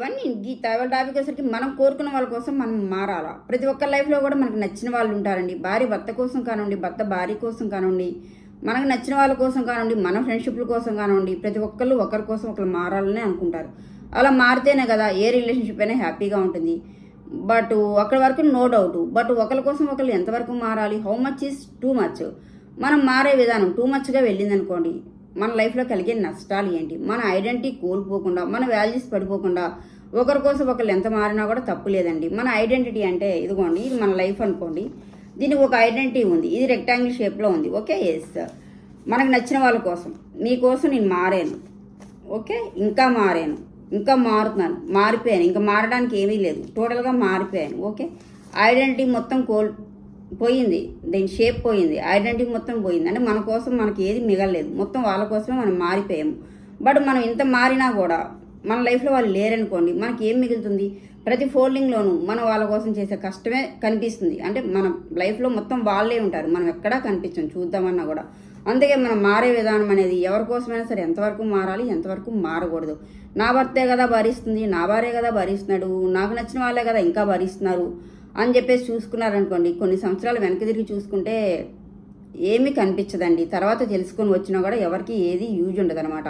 One గీత వాళ్ళ topic వచ్చేసరికి మనం కోరుకున్న వాళ్ళ కోసం మనం మారాలా? ప్రతి ఒక్క లైఫ్లో కూడా మనకు నచ్చిన వాళ్ళు ఉంటారండి. భార్య భర్త కోసం కానివ్వండి భర్త భార్య కోసం కానివ్వండి మనకు నచ్చిన వాళ్ళ కోసం కానివ్వండి మన ఫ్రెండ్షిప్ల కోసం కానివ్వండి ప్రతి ఒక్కళ్ళు ఒకరి కోసం ఒకరు మారాలని అనుకుంటారు. అలా మారితేనే కదా ఏ రిలేషన్షిప్ అయినా హ్యాపీగా ఉంటుంది. బట్ అక్కడి వరకు నో డౌట్ బట్ ఒకరి కోసం ఒకరు ఎంతవరకు మారాలి? How much is too much మనం మారే విధానం టూ మచ్గా వెళ్ళింది అనుకోండి మన లైఫ్లో కలిగే నష్టాలు ఏంటి? మన ఐడెంటిటీ కోల్పోకుండా మన వాల్యూస్ పడిపోకుండా ఒకరి కోసం ఒకరు ఎంత మారినా కూడా తప్పు లేదండి. మన ఐడెంటిటీ అంటే ఇదిగోండి ఇది మన లైఫ్ అనుకోండి. దీనికి ఒక ఐడెంటిటీ ఉంది. ఇది రెక్టాంగిల్ షేప్లో ఉంది. ఓకే ఎస్ మనకు నచ్చిన వాళ్ళ కోసం. మీకోసం నేను మారాను. ఓకే ఇంకా మారాను. ఇంకా మారుతున్నాను. మారిపోయాను. ఇంకా మారడానికి ఏమీ లేదు. టోటల్గా మారిపోయాను. ఓకే ఐడెంటిటీ మొత్తం కోల్ పోయింది. దీని షేప్ పోయింది. ఐడెంటిటీ మొత్తం పోయింది. అంటే మన కోసం మనకి ఏది మిగలలేదు. మొత్తం వాళ్ళ కోసమే మనం మారిపోయాము బట్ మనం ఇంత మారినా కూడా మన లైఫ్లో వాళ్ళు లేరనుకోండి మనకి ఏం మిగులుతుంది? ప్రతి ఫోల్డింగ్లోనూ మనం వాళ్ళ కోసం చేసే కష్టమే కనిపిస్తుంది. అంటే మన లైఫ్లో మొత్తం వాళ్ళే ఉంటారు. మనం ఎక్కడా కనిపించం చూద్దామన్నా కూడా. అందుకే మనం మారే విధానం అనేది ఎవరి కోసమైనా సరే ఎంతవరకు మారాలి ఎంతవరకు మారకూడదు. నా భర్తే కదా భరిస్తుంది నా భార్య కదా భరిస్తున్నాడు నాకు నచ్చిన వాళ్ళే కదా ఇంకా భరిస్తున్నారు. అని చెప్పేసి చూసుకున్నారనుకోండి కొన్ని సంవత్సరాలు వెనక్కి తిరిగి చూసుకుంటే ఏమీ కనిపించదండి. తర్వాత తెలుసుకొని వచ్చినా కూడా ఎవరికి ఏది యూజ్ ఉండదు అనమాట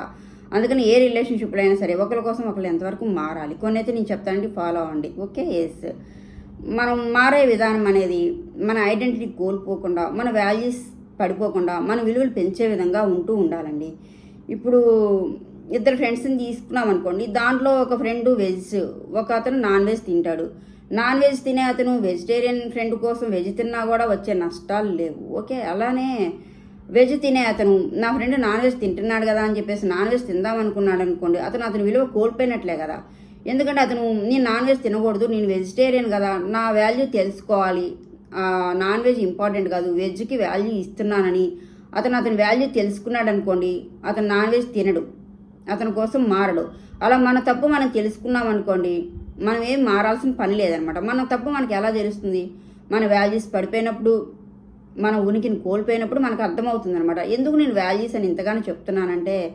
అందుకని ఏ రిలేషన్షిప్లో అయినా సరే ఒకరి కోసం ఒకరు ఎంతవరకు మారాలి. కొన్ని అయితే నేను చెప్తానండి ఫాలో అవ్వండి. ఓకే? ఎస్ మనం మారే విధానం అనేది మన ఐడెంటిటీ కోల్పోకుండా మన వాల్యూస్ పడిపోకుండా మన విలువలు పెంచే విధంగా ఉంటూ ఉండాలండి. ఇప్పుడు ఇద్దరు ఫ్రెండ్స్ని తీసుకున్నాం అనుకోండి దాంట్లో ఒక ఫ్రెండ్ వెజ్ ఒక అతను నాన్ వెజ్ తింటాడు. నాన్ వెజ్ తినే అతను వెజిటేరియన్ ఫ్రెండ్ కోసం వెజ్ తిన్నా కూడా వచ్చే నష్టాలు లేవు. ఓకే? అలానే వెజ్ తినే అతను నా ఫ్రెండ్ నాన్ వెజ్ తింటున్నాడు కదా అని చెప్పేసి నాన్ వెజ్ తిందాం అనుకున్నాడు అనుకోండి అతను అతని విలువ కోల్పోయినట్లే కదా. ఎందుకంటే అతను నేను నాన్ వెజ్ తినకూడదు నేను వెజిటేరియన్ కదా నా వాల్యూ తెలుసుకోవాలి. నాన్ వెజ్ ఇంపార్టెంట్ కాదు వెజ్కి వాల్యూ ఇస్తున్నానని. అతను అతని వాల్యూ తెలుసుకున్నాడు అనుకోండి అతను నాన్ వెజ్ తినడు అతని కోసం మారడు. అలా మన తప్పు మనం తెలుసుకున్నాం అనుకోండి మనం ఏం మారాల్సిన పని లేదనమాట. మన తప్పు మనకి ఎలా తెలుస్తుంది? మన వాల్యూస్ పడిపోయినప్పుడు మన ఉనికిని కోల్పోయినప్పుడు మనకు అర్థమవుతుంది అనమాట ఎందుకు నేను వాల్యూస్ అని ఇంతగానో చెప్తున్నానంటే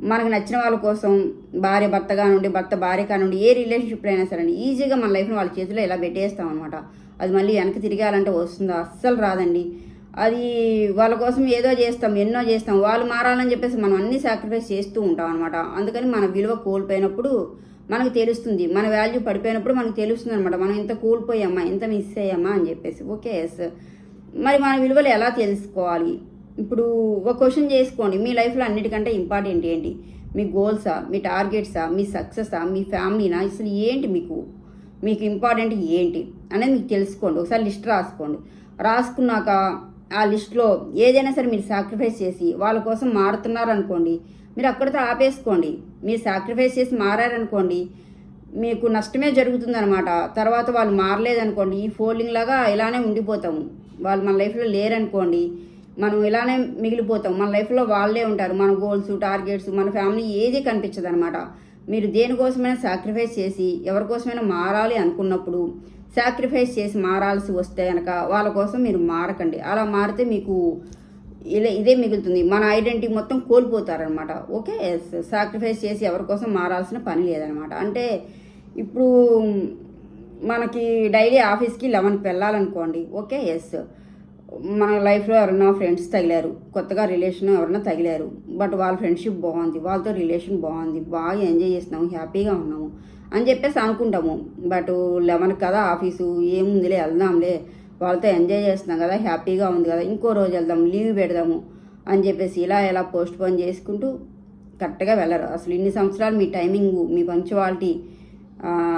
మనకు నచ్చిన వాళ్ళ కోసం భార్య భర్త కానివ్వండి భర్త భార్య కానివ్వండి ఏ రిలేషన్షిప్ అయినా సరే ఈజీగా మన లైఫ్ని వాళ్ళ చేతిలో ఇలా పెట్టేస్తాం అనమాట అది మళ్ళీ వెనక్కి తిరిగాలంటే వస్తుందా? అస్సలు రాదండి. అది వాళ్ళ కోసం ఏదో చేస్తాం ఎన్నో చేస్తాం వాళ్ళు మారాలని చెప్పేసి మనం అన్ని సాక్రిఫైస్ చేస్తూ ఉంటాం అనమాట అందుకని మన విలువ కోల్పోయినప్పుడు మనకు తెలుస్తుంది. మన వాల్యూ పడిపోయినప్పుడు మనకు తెలుస్తుంది అనమాట మనం ఇంత కూలిపోయామా? ఇంత మిస్ అయ్యామా? అని చెప్పేసి. ఓకే ఎస్ మరి మన విలువలు ఎలా తెలుసుకోవాలి? ఇప్పుడు ఒక క్వశ్చన్ చేసుకోండి. మీ లైఫ్లో అన్నిటికంటే ఇంపార్టెంట్ ఏంటి? మీ గోల్సా మీ టార్గెట్సా మీ సక్సెసా మీ ఫ్యామిలీనా అసలు ఏంటి మీకు? మీకు ఇంపార్టెంట్ ఏంటి? అనేది మీకు తెలుసుకోండి. ఒకసారి లిస్ట్ రాసుకోండి. రాసుకున్నాక ఆ లిస్ట్లో ఏదైనా సరే మీరు సాక్రిఫైస్ చేసి వాళ్ళ కోసం మారుతున్నారనుకోండి మీరు అక్కడితో ఆపేసుకోండి. మీరు సాక్రిఫైస్ చేసి మారారనుకోండి మీకు నష్టమే జరుగుతుందనమాట తర్వాత వాళ్ళు మారలేదనుకోండి ఈ ఫోల్డింగ్ లాగా ఇలానే ఉండిపోతాము వాళ్ళు మన లైఫ్లో లేరనుకోండి మనం ఇలానే మిగిలిపోతాం. మన లైఫ్లో వాళ్ళే ఉంటారు. మన గోల్స్ టార్గెట్స్ మన ఫ్యామిలీ ఏది కనిపించదు అనమాట మీరు దేనికోసమైనా సాక్రిఫైస్ చేసి ఎవరికోసమైనా మారాలి అనుకున్నప్పుడు సాక్రిఫైస్ చేసి మారాల్సి వస్తే కనుక వాళ్ళ కోసం మీరు మారకండి. అలా మారితే మీకు ఇలా ఇదే మిగులుతుంది. మన ఐడెంటిటీ మొత్తం కోల్పోతారనమాట. ఓకే? సాక్రిఫైస్ చేసి ఎవరి కోసం మారాల్సిన పని లేదనమాట. అంటే ఇప్పుడు మనకి డైలీ ఆఫీస్కి లెవెన్కి వెళ్ళాలనుకోండి. ఓకే? ఎస్. మన లైఫ్లో ఎవరైనా ఫ్రెండ్స్ తగిలారు కొత్తగా రిలేషన్ ఎవరైనా తగిలారు బట్ వాళ్ళ ఫ్రెండ్షిప్ బాగుంది వాళ్ళతో రిలేషన్ బాగుంది బాగా ఎంజాయ్ చేస్తున్నాము హ్యాపీగా ఉన్నాము అని చెప్పేసి అనుకుంటాము. బట్ లెవెన్ కదా ఆఫీసు ఏముందిలే వెళ్దాంలే వాళ్ళతో ఎంజాయ్ చేస్తున్నాం కదా హ్యాపీగా ఉంది కదా ఇంకో రోజు వెళ్దాం లీవ్ పెడదాము అని చెప్పేసి ఇలా ఇలా పోస్ట్ పోన్ చేసుకుంటూ కరెక్ట్గా వెళ్ళరు. అసలు ఇన్ని సంవత్సరాలు మీ టైమింగ్ మీ పంచువాలిటీ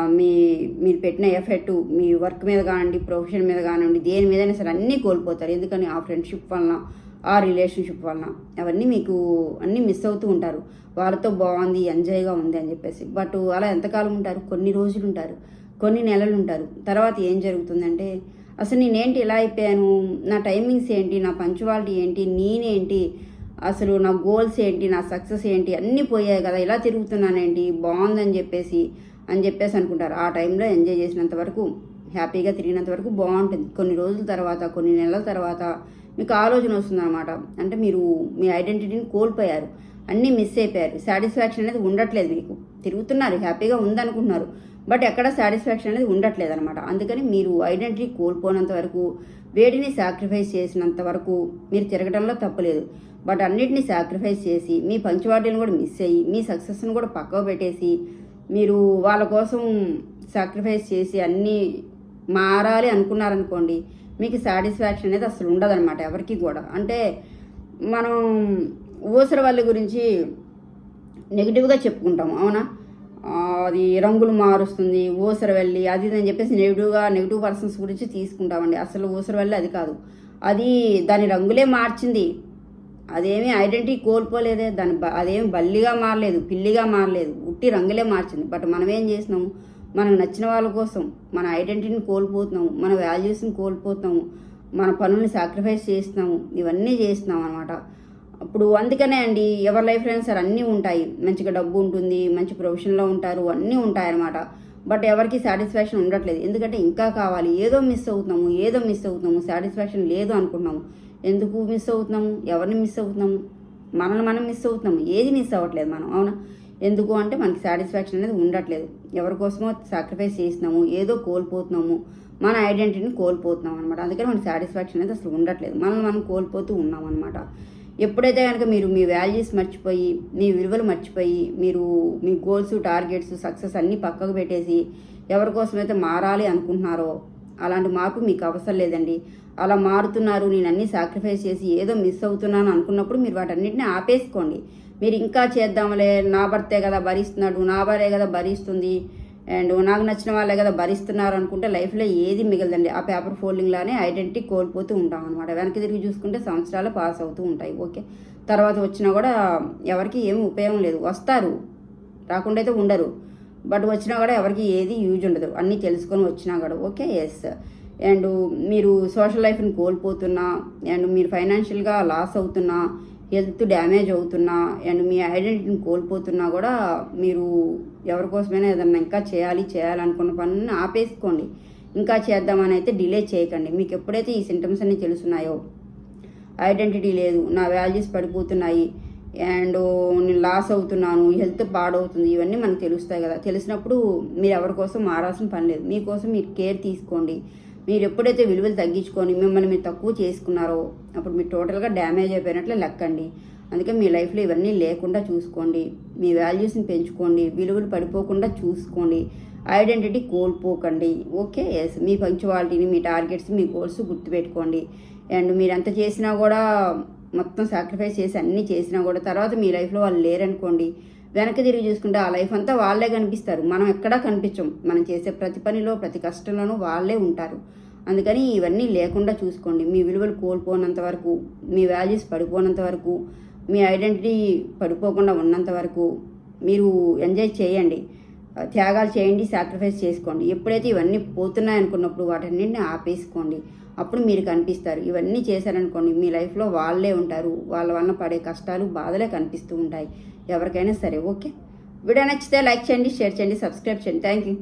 మీ మీరు పెట్టిన ఎఫెక్ట్ మీ వర్క్ మీద కానివ్వండి ప్రొఫెషన్ మీద కానివ్వండి దేని మీదైనా సరే అన్నీ కోల్పోతారు. ఎందుకని? ఆ ఫ్రెండ్షిప్ వలన ఆ రిలేషన్షిప్ వలన అవన్నీ మీకు అన్నీ మిస్ అవుతూ ఉంటారు. వాళ్ళతో బాగుంది ఎంజాయ్గా ఉంది అని చెప్పేసి. బట్ అలా ఎంతకాలం ఉంటారు? కొన్ని రోజులు ఉంటారు. కొన్ని నెలలు ఉంటారు. తర్వాత ఏం జరుగుతుందంటే అసలు నేనేంటి ఇలా అయిపోయాను? నా టైమింగ్స్ ఏంటి? నా పంచువాలిటీ ఏంటి? నేనేంటి? అసలు నా గోల్స్ ఏంటి? నా సక్సెస్ ఏంటి? అన్నీ పోయాయి కదా. ఇలా తిరుగుతున్నానేంటి? బాగుందని చెప్పేసి అని చెప్పేసి అనుకుంటారు. ఆ టైంలో ఎంజాయ్ చేసినంత వరకు హ్యాపీగా తిరిగినంత వరకు బాగుంటుంది. కొన్ని రోజుల తర్వాత కొన్ని నెలల తర్వాత మీకు ఆలోచన వస్తుందన్నమాట. అంటే మీరు మీ ఐడెంటిటీని కోల్పోయారు. అన్నీ మిస్ అయిపోయారు. సాటిస్ఫాక్షన్ అనేది ఉండట్లేదు మీకు. తిరుగుతున్నారు హ్యాపీగా ఉందనుకుంటున్నారు. బట్ ఎక్కడ సాటిస్ఫాక్షన్ అనేది ఉండట్లేదు అనమాట అందుకని మీరు ఐడెంటిటీ కోల్పోనంత వరకు వేడిని సాక్రిఫైస్ చేసినంత వరకు మీరు తిరగడంలో తప్పలేదు బట్ అన్నిటిని సాక్రిఫైస్ చేసి మీ పంచవాటిని కూడా మిస్ అయ్యి మీ సక్సెస్ని కూడా పక్కకు పెట్టేసి మీరు వాళ్ళ కోసం సాక్రిఫైస్ చేసి అన్నీ మారాలి అనుకున్నారనుకోండి మీకు సాటిస్ఫాక్షన్ అనేది అసలు ఉండదన్నమాట ఎవరికి కూడా. అంటే మనం ఊసర వాళ్ళ గురించి నెగిటివ్గా చెప్పుకుంటాం అవునా? అది రంగులు మారుస్తుంది ఊసర వెళ్ళి అది ఇది అని చెప్పేసి నెగిటివ్గా నెగిటివ్ పర్సన్స్ గురించి తీసుకుంటామండి. అసలు ఊసర వెళ్ళి అది కాదు. అది దాని రంగులే మార్చింది అదేమీ ఐడెంటిటీ కోల్పోలేదే దాని అదేమి బల్లిగా మారలేదు పిల్లిగా మారలేదు ఉట్టి రంగులే మార్చింది. బట్ మనం ఏం చేసినాము? మనకు నచ్చిన వాళ్ళ కోసం మన ఐడెంటిటీని కోల్పోతున్నాము మన వాల్యూస్ని కోల్పోతున్నాము మన పనుల్ని సాక్రిఫైస్ చేస్తున్నాము ఇవన్నీ చేస్తున్నాం అనమాట అప్పుడు అందుకనే అండి ఎవరి లైఫ్ అయినా సరే అన్నీ ఉంటాయి. మంచిగా డబ్బు ఉంటుంది మంచి ప్రొఫెషన్లో ఉంటారు అన్నీ ఉంటాయన్నమాట బట్ ఎవరికి సాటిస్ఫాక్షన్ ఉండట్లేదు. ఎందుకంటే ఇంకా కావాలి. ఏదో మిస్ అవుతున్నాము ఏదో మిస్ అవుతున్నాము సాటిస్ఫాక్షన్ లేదు అనుకుంటున్నాము ఎందుకు మిస్ అవుతున్నాము? ఎవరిని మిస్ అవుతున్నాము? మనల్ని మనం మిస్ అవుతున్నాము. ఏది మిస్ అవ్వట్లేదు మనం అవునా? ఎందుకు అంటే మనకి సాటిస్ఫాక్షన్ అనేది ఉండట్లేదు. ఎవరి కోసమో సాక్రిఫైస్ చేసినాము ఏదో కోల్పోతున్నాము. మన ఐడెంటిటీని కోల్పోతున్నాం అనమాట అందుకని మనకి సాటిస్ఫాక్షన్ అనేది అసలు ఉండట్లేదు. మనల్ని మనం కోల్పోతూ ఉన్నాం అనమాట ఎప్పుడైతే కనుక మీరు మీ వాల్యూస్ మర్చిపోయి మీ విలువలు మర్చిపోయి మీరు మీ గోల్స్ టార్గెట్స్ సక్సెస్ అన్నీ పక్కకు పెట్టేసి ఎవరి కోసమైతే మారాలి అనుకుంటున్నారో అలాంటి మార్పు మీకు అవసరం లేదండి. అలా మారుతున్నారు నేను అన్నీ సాక్రిఫైస్ చేసి ఏదో మిస్ అవుతున్నాను అనుకున్నప్పుడు మీరు వాటన్నిటిని ఆపేసుకోండి. మీరు ఇంకా చేద్దాంలే నా భర్తే కదా భరిస్తున్నాడు నా భార్య కదా భరిస్తుంది అండ్ నాకు నచ్చిన వాళ్ళే కదా భరిస్తున్నారు అనుకుంటే లైఫ్లో ఏది మిగలదండి. ఆ పేపర్ ఫోల్డింగ్లానే ఐడెంటిటీ కోల్పోతూ ఉంటాం అనమాట వెనక్కి తిరిగి చూసుకుంటే సంవత్సరాలు పాస్ అవుతూ ఉంటాయి ఓకే. తర్వాత వచ్చినా కూడా ఎవరికి ఏమి ఉపయోగం లేదు. వస్తారు రాకుండా అయితే ఉండరు. బట్ వచ్చినా కూడా ఎవరికి ఏది యూజ్ ఉండదు. అన్నీ తెలుసుకొని వచ్చినా కూడా ఓకే ఎస్ అండ్ మీరు సోషల్ లైఫ్ని కోల్పోతున్నా అండ్ మీరు ఫైనాన్షియల్గా లాస్ అవుతున్నా హెల్త్ డ్యామేజ్ అవుతున్నా అండ్ మీ ఐడెంటిటీని కోల్పోతున్నా కూడా మీరు ఎవరి కోసమైనా ఏదన్నా ఇంకా చేయాలి చేయాలనుకున్న పనులను ఆపేసుకోండి. ఇంకా చేద్దామని అయితే డిలే చేయకండి. మీకు ఎప్పుడైతే ఈ సింటమ్స్ అన్ని తెలుస్తున్నాయో ఐడెంటిటీ లేదు నా వాల్యూస్ పడిపోతున్నాయి అండ్ నేను లాస్ అవుతున్నాను హెల్త్ పాడవుతుంది ఇవన్నీ మనకు తెలుస్తాయి కదా. తెలిసినప్పుడు మీరు ఎవరి కోసం మారాల్సిన పని లేదు. మీకోసం మీరు కేర్ తీసుకోండి. మీరు ఎప్పుడైతే విలువలు తగ్గించుకొని మిమ్మల్ని మీరు తక్కువ చేసుకున్నారో అప్పుడు మీరు టోటల్గా డ్యామేజ్ అయిపోయినట్లు లెక్కండి. అందుకే మీ లైఫ్లో ఇవన్నీ లేకుండా చూసుకోండి. మీ వాల్యూస్ని పెంచుకోండి. విలువలు పడిపోకుండా చూసుకోండి. ఐడెంటిటీ కోల్పోకండి. ఓకే? ఎస్ మీ పంక్చువాలిటీని మీ టార్గెట్స్ మీ గోల్స్ గుర్తుపెట్టుకోండి. అండ్ మీరు ఎంత చేసినా కూడా మొత్తం సాక్రిఫైస్ చేసి అన్నీ చేసినా కూడా తర్వాత మీ లైఫ్లో వాళ్ళు లేరనుకోండి వెనక్కి తిరిగి చూసుకుంటే ఆ లైఫ్ అంతా వాళ్ళే కనిపిస్తారు. మనం ఎక్కడా కనిపించం. మనం చేసే ప్రతి పనిలో ప్రతి కష్టంలోనూ వాళ్ళే ఉంటారు. అందుకని ఇవన్నీ లేకుండా చూసుకోండి. మీ విలువలు కోల్పోనంత వరకు మీ వాల్యూస్ పడిపోనంత వరకు మీ ఐడెంటిటీ పడిపోకుండా ఉన్నంత వరకు మీరు ఎంజాయ్ చేయండి. త్యాగాలు చేయండి సాక్రిఫైస్ చేసుకోండి. ఎప్పుడైతే ఇవన్నీ పోతున్నాయి అనుకున్నప్పుడు వాటన్నింటిని ఆపేసుకోండి. అప్పుడు మీరు కనిపిస్తారు. ఇవన్నీ చేశారనుకోండి మీ లైఫ్లో వాళ్ళే ఉంటారు. వాళ్ళ వలన పడే కష్టాలు బాధలే కనిపిస్తూ ఉంటాయి. ఎవరికైనా సరే ఓకే? వీడియో నచ్చితే లైక్ చేయండి షేర్ చేయండి సబ్స్క్రైబ్ చేయండి. Thank you.